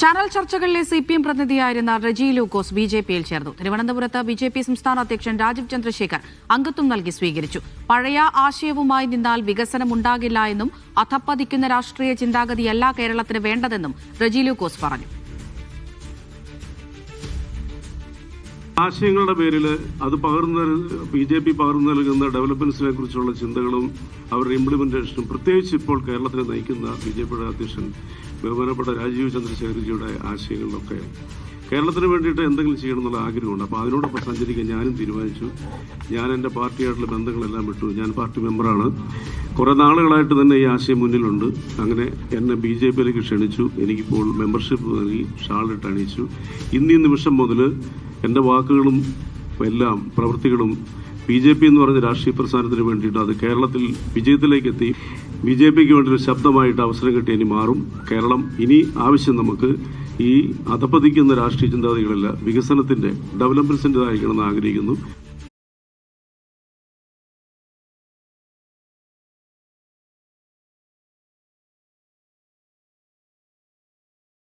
Channel ചർച്ചകളിലെ C P M പ്രതിനിധിയായിരുന്ന Reji Lukose B J പിയിൽ ചേർന്നു. തിരുവനന്തപുരത്ത് ബി ജെ പി സംസ്ഥാന അധ്യക്ഷൻ രാജീവ് ചന്ദ്രശേഖർ അംഗത്വം നൽകി സ്വീകരിച്ചു. പഴയ ആശയവുമായി നിന്നാൽ വികസനം ഉണ്ടാകില്ല എന്നും അധപ്പതിക്കുന്ന രാഷ്ട്രീയ ചിന്താഗതിയല്ല കേരളത്തിന് വേണ്ടതെന്നും റജി ലൂക്കോസ് പറഞ്ഞു. ആശയങ്ങളുടെ പേരിൽ അത് പകർന്നു ബി ജെ പി പകർന്നു നൽകുന്ന ഡെവലപ്മെന്റ്സിനെ കുറിച്ചുള്ള ചിന്തകളും അവരുടെ ഇംപ്ലിമെന്റേഷനും പ്രത്യേകിച്ച് ഇപ്പോൾ കേരളത്തിനെ നയിക്കുന്ന ബി ജെ പിയുടെ അധ്യക്ഷൻ ബഹുമാനപ്പെട്ട രാജീവ് ചന്ദ്രശേഖർജിയുടെ ആശയങ്ങളിലൊക്കെ കേരളത്തിന് വേണ്ടിയിട്ട് എന്തെങ്കിലും ചെയ്യണം എന്നുള്ള ആഗ്രഹമുണ്ട്. അപ്പോൾ അതിനോടൊപ്പം സഞ്ചരിക്കാൻ ഞാനും തീരുമാനിച്ചു. ഞാൻ എന്റെ പാർട്ടിയായിട്ടുള്ള ബന്ധങ്ങളെല്ലാം വിട്ടു. ഞാൻ പാർട്ടി മെമ്പറാണ്. കുറേ നാളുകളായിട്ട് തന്നെ ഈ ആശയം മുന്നിലുണ്ട്. അങ്ങനെ എന്നെ ബി ജെ പിയിലേക്ക് ക്ഷണിച്ചു. എനിക്കിപ്പോൾ മെമ്പർഷിപ്പ് നൽകി ഷാളിട്ട് അണിയിച്ചു. ഇന്നീ നിമിഷം മുതൽ എന്റെ വാക്കുകളും എല്ലാം പ്രവൃത്തികളും ബി ജെ പി എന്ന് പറഞ്ഞ രാഷ്ട്രീയ പ്രസ്ഥാനത്തിന് വേണ്ടിയിട്ട് അത് കേരളത്തിൽ വിജയത്തിലേക്ക് എത്തി. ബി ജെ പിക്ക് വേണ്ടി ഒരു ശബ്ദമായിട്ട് അവസരം കിട്ടി ഇനി മാറും. കേരളം ഇനി ആവശ്യം നമുക്ക് ഈ അധപ്പതിക്കുന്ന രാഷ്ട്രീയ ചിന്താഗതികളല്ല വികസനത്തിന്റെ ഡെവലപ്മെന്റ്സിന്റെതായിരിക്കണമെന്ന് ആഗ്രഹിക്കുന്നു.